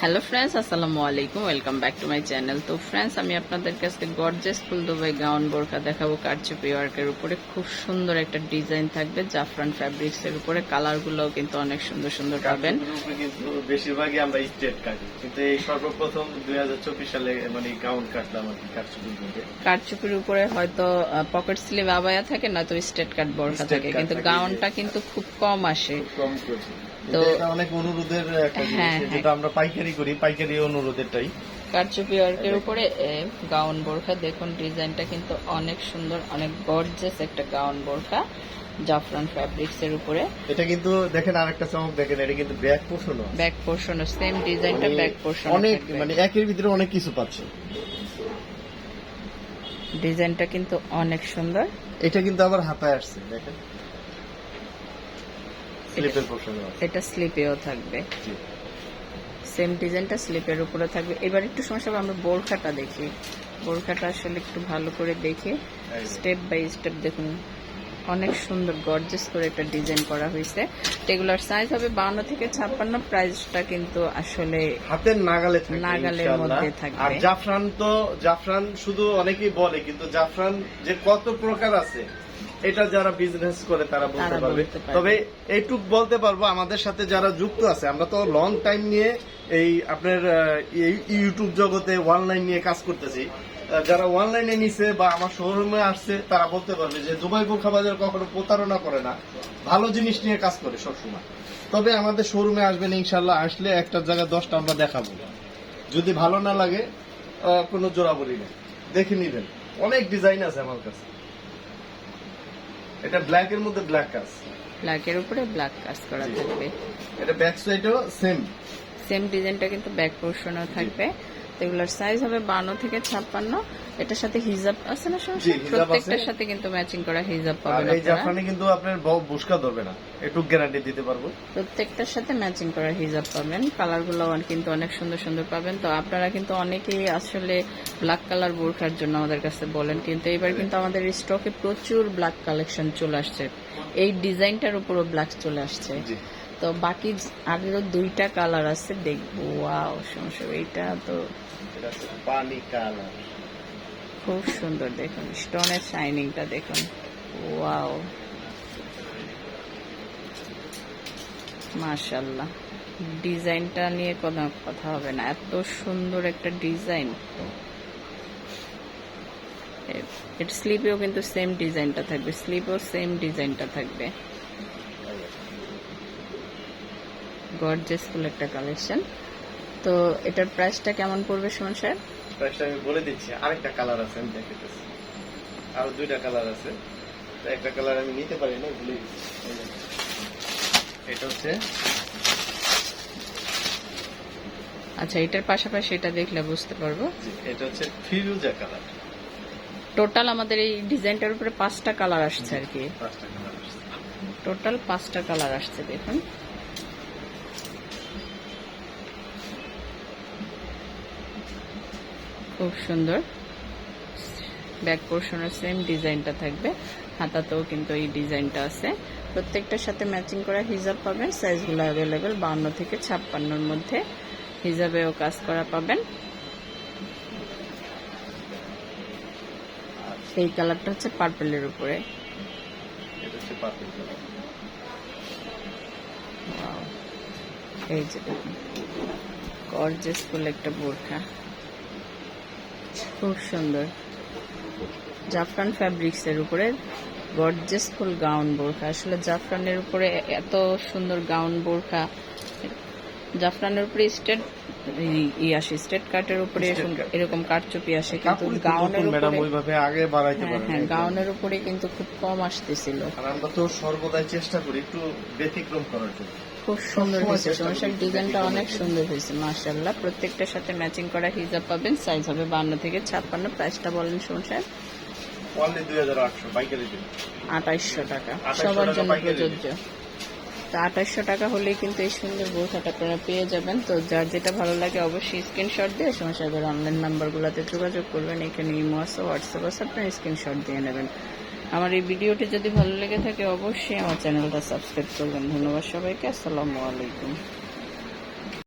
Hello friends আসসালামু আলাইকুম welcome back to my channel তো ফ্রেন্ডস আমি আপনাদের কাছে গর্জেস ফুল দুবাই গাউন বোরকা দেখাবো। কারচুপি ওয়ার্কের উপরে খুব সুন্দর একটা ডিজাইন থাকবে। জাফরান ফ্যাব্রিক্স এর উপরে কালার গুলোও কিন্তু অনেক সুন্দর সুন্দর পাবেন। কিন্তু বেশিরভাগই আমরা স্টেট কাটি কিন্তু এই সর্বপ্রথম দুই সালে মানে গাউন কাটলাম আর কি কারচুপির উপরে হয়তো পকেট স্লিভ আবায়া থাকে না তো স্টেট কাট বোরকা থাকে। কিন্তু গাউনটা কিন্তু খুব কম আসে। তো- অনেক অনুরোধের একটা জিনিস হ্যাঁ, যেটা হ্যাঁ। আমরা পাইকারি করি পাইকারি অনুরোধেরটাই। কারচুপি ওয়ার্কের উপরে গাউন বোরখা। দেখুন ডিজাইনটা কিন্তু অনেক সুন্দর অনেক গর্জেস একটা গাউন বোরখা জাফরান ফ্যাব্রিক্স এর উপরে। এটা কিন্তু দেখেন আরেকটা চমক দেখেন এটা কিন্তু back portion back portion same ডিজাইনটা ব্যাক পোর্শন অনেক মানে একের ভিতরে অনেক কিছু পাচ্ছে। ডিজাইনটা কিন্তু অনেক সুন্দর। এটা কিন্তু আবার হাতায় আসছে দেখেন। স্লিপের পোষণ এটা স্লিপেও থাকবে। সেম ডিজাইনটা স্লিপের উপরে থাকবে। এবার একটু সমস্যা হবে আমরা বোরখাটা দেখি। বোরখাটা আসলে একটু ভালো করে দেখে। স্টেপ বাই স্টেপ দেখুন অনেক সুন্দর গর্জেস করে একটা ডিজাইন করা হয়েছে। এগুলার সাইজ হবে বাউন্ন থেকে ছাপ্পান্ন প্রাইসটা কিন্তু আসলে হাতের নাগালে নাগালের মধ্যে থাকবে। আর জাফরান তো জাফরান শুধু অনেকেই বলে কিন্তু জাফরান যে কত প্রকার আছে এটা যারা বিজনেস করে তারা বলতে পারবে। তবে এইটুক বলতে পারব আমাদের সাথে যারা যুক্ত আছে আমরা তো লং টাইম নিয়ে এই আপনার ইউটিউব জগতে অনলাইন নিয়ে কাজ করতেছি। যারা অনলাইনে নিছে বা আমার শোরুমে আসছে তারা বলতে পারবে যে দুবাই বোরখা বাজার কখনো প্রতারণা করে না। ভালো জিনিস নিয়ে কাজ করে সবসময়। তবে আমাদের শোরুমে আসবেন ইনশাল্লাহ আসলে একটা জায়গায় দশটা আমরা দেখাবো। যদি ভালো না লাগে কোনো জোড়া বলি না দেখে নিবেন। অনেক ডিজাইন আছে আমার কাছে। এটা ব্ল্যাক এর মধ্যে ব্ল্যাক কাজ ব্ল্যাক এর উপরে ব্ল্যাক কাজ করা। থাকবে। এটা ব্যাক সাইডও সেম সেম ডিজাইনটা কিন্তু ব্যাক পোর্শনও থাকবে। তো এগুলোর সাইজ হবে বান্ন থেকে ছাপ্পান্ন। এটার সাথে হিজাব আছে না। প্রত্যেকটার সাথে কিন্তু ম্যাচিং করা হিজাব পাবেন এই জাফরানি কিন্তু আপনার ব- বুসকা ধরবে না। একটু গ্যারান্টি দিতে পারব। প্রত্যেকটার সাথে ম্যাচিং করা হিজাব পাবেন। কালারগুলো কিন্তু অনেক সুন্দর সুন্দর পাবেন। তো আপনারা কিন্তু অনেকেই আসলে ব্ল্যাক কালার বোরখার জন্য আমাদের কাছে বলেন। কিন্তু এবার কিন্তু আমাদের স্টকে প্রচুর ব্ল্যাক কালেকশন চলে আসছে। এই ডিজাইনটার উপরও ব্ল্যাক চলে আসছে। তো বাকি আগেরও দুইটা কালার আছে দেখব। ওয়াও সমস্যা এইটা তো খুব সুন্দর দেখুন স্টোনের শাইনিংটা দেখুন। ওয়াও। মাশাল্লাহ ডিজাইনটা নিয়ে কোনো কথা হবে না। এত সুন্দর একটা ডিজাইন। এটা স্লিপেও কিন্তু সেম ডিজাইনটা থাকবে স্লিপেও সেম ডিজাইনটা থাকবে। গর্জেস ফুল একটা কালেকশন তো এটার প্রাইসটা কেমন পড়বে সুমন স্যার? প্রাইসটা আমি বলে দিচ্ছি আরেকটা কালার আছে আমি দেখাইতেছি আরও দুইটা কালার আছে। তো একটা কালার আমি নিতে পারি না ভুলে গেছি। এটা হচ্ছে আচ্ছা এটার পাশাপাশি এটা দেখলে বুঝতে পারব। এটা হচ্ছে ফিরুজা কালার টোটাল আমাদের এই ডিজাইনটার উপরে পাঁচটা কালার আসছে আর কি। পাঁচটা কালার আসছে। টোটাল পাঁচটা কালার আসছে দেখুন। খুব সুন্দর। ব্যাক পোর্শনের সেম ডিজাইনটা থাকবে। হাতাতেও কিন্তু এই ডিজাইনটা আছে। প্রত্যেকটার সাথে ম্যাচিং করা হিজাব পাবেন। সাইজগুলো অ্যাভেলেবেল বাউন্ন থেকে ছাপ্পান্নর মধ্যে হিজাবেও কাজ করা পাবেন। এই কালারটা হচ্ছে পার্পেলের উপরে. এই যে গর্জেস ফুল একটা বোরখা। খুব সুন্দর। জাফরান ফ্যাব্রিক্স এর উপরে গর্জেস ফুল গাউন বোরখা। আসলে জাফরানের উপরে এত সুন্দর গাউন বোরখা জাফরানের উপরে স্টেট ই আসে স্টেট কাটের উপরে। এরকম কাটচুপি আসে কিন্তু গাউনের ম্যাডাম ওইভাবে আগে বাড়াইতে হ্যাঁ পারে হ্যাঁ গাউনের উপরে কিন্তু খুব কম আসতেছিল। আর আমরা তো সর্বদাই চেষ্টা করি একটু ব্যতিক্রম করার জন্য। খুব সুন্দর হয়েছে সমস্যার ডিজাইনটা অনেক সুন্দর হয়েছে মার্শাল্লাহ প্রত্যেকটার সাথে ম্যাচিং করা হিজাব পাবেন সাইজ হবে বান্ন থেকে ছাপ্পান্ন প্রাইসটা বলেন সমস্যার আঠাইশশো টাকা। সবার জন্য প্রযোজ্য। আঠাশশো টাকা হলেই কিন্তু এই সুন্দর বোরখাটা আপনারা পেয়ে যাবেন। তো যার যেটা ভালো লাগে অবশ্যই স্ক্রিনশট দিয়ে সময় সাহেবের অনলাইন নাম্বারগুলোতে যোগাযোগ করবেন। এখানে ইমো হোয়াটসঅ্যাপ আছে, আপনারা স্ক্রিনশট দিয়ে নেবেন। আমার এই ভিডিওটি যদি ভালো লেগে থাকে অবশ্যই আমার চ্যানেলটা সাবস্ক্রাইব করবেন। ধন্যবাদ সবাইকে, আসসালামু আলাইকুম।